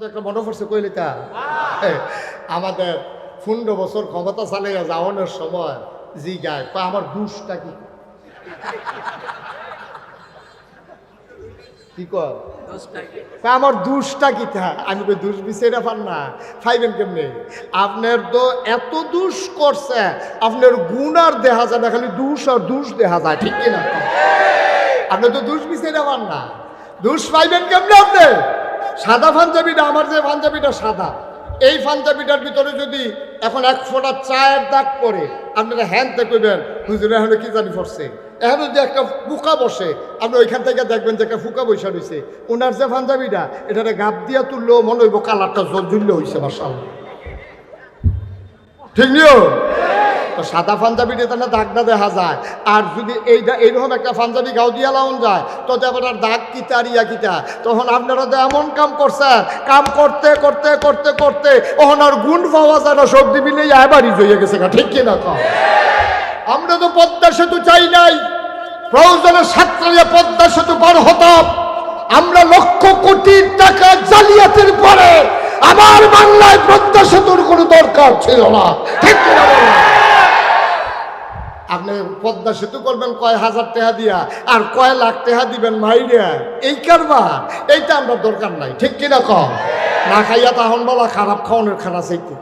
তো একটা মনে পড়ছে কইলে তা? আমাদের পনেরো বছর ক্ষমতা চালিয়ে যাওয়ানোর সময় জি গায় আমার দুষটা কি? কি কয়? আমার দুষটা কি থা আমি কই দুষ বিচাইরা পান না ফাইবেন কেমনে? আপনার তো এত দুষ করছে আপনার গুণ আর দেখা যায় না খালি দুষ আর দুষ দেখা যায় ঠিক কিনা? আপনি তো দুষ বিচাইরা পান না। দুষ পাইবেন কেমনে আপনি? সাদা পাঞ্জাবিটা, আমার যে পাঞ্জাবিটা সাদা, এই পাঞ্জাবিটার ভিতরে যদি এখন এক ফোঁটা চায়ের দাগ পরে আপনারা হ্যান্ড দেখবেন হুজুর, এখন কি জানি পড়ছে? এখন যদি একটা ফুকা বসে, আপনি ওইখান থেকে দেখবেন যে একটা ফুকা বৈশা রয়েছে। ওনার যে পাঞ্জাবিটা, এটারে গাপ দিয়া তুললেও মনে হইব কালারটা জলজুল্য হয়েছে মার্শাল ঠিক নিও তো সাদা পাঞ্জাবিটা তাহলে দাগটা দেখা যায়। আর যদি এইটা এইরকম একটা পাঞ্জাবি গাও দিয়া লাউন যায় তো দেবার দাগ কিতা রিয়া কিতা। তখন আপনারা তো এমন কাম করছেন কাম করতে করতে করতে করতে ওখান আর গুণ পাওয়া যায় না সবজি মিলে এবারই জয়ে গেছে গা, ঠিক কিনা কম আমরা তো পদ্মা সেতু চাই নাই। প্রয়োজনের ছাত্রীরা পদ্মা সেতু পার হতাম। আমরা লক্ষ কোটি টাকা জালিয়াতির পরে আমার বাংলায় পদ্মা সেতুর কোনো দরকার ছিল না ঠিক বলুন? আপনি পদ্মা সেতু করবেন, কয় হাজার টেহা দিয়া, আর কয় লাখ টেহা দিবেন মাইরিয়া এই কারবার, এইটা আমরা দরকার নাই, ঠিক কিনা কম না খাইয়া তাহন বলা খারাপ খাওয়ানোর খানা চাইতে।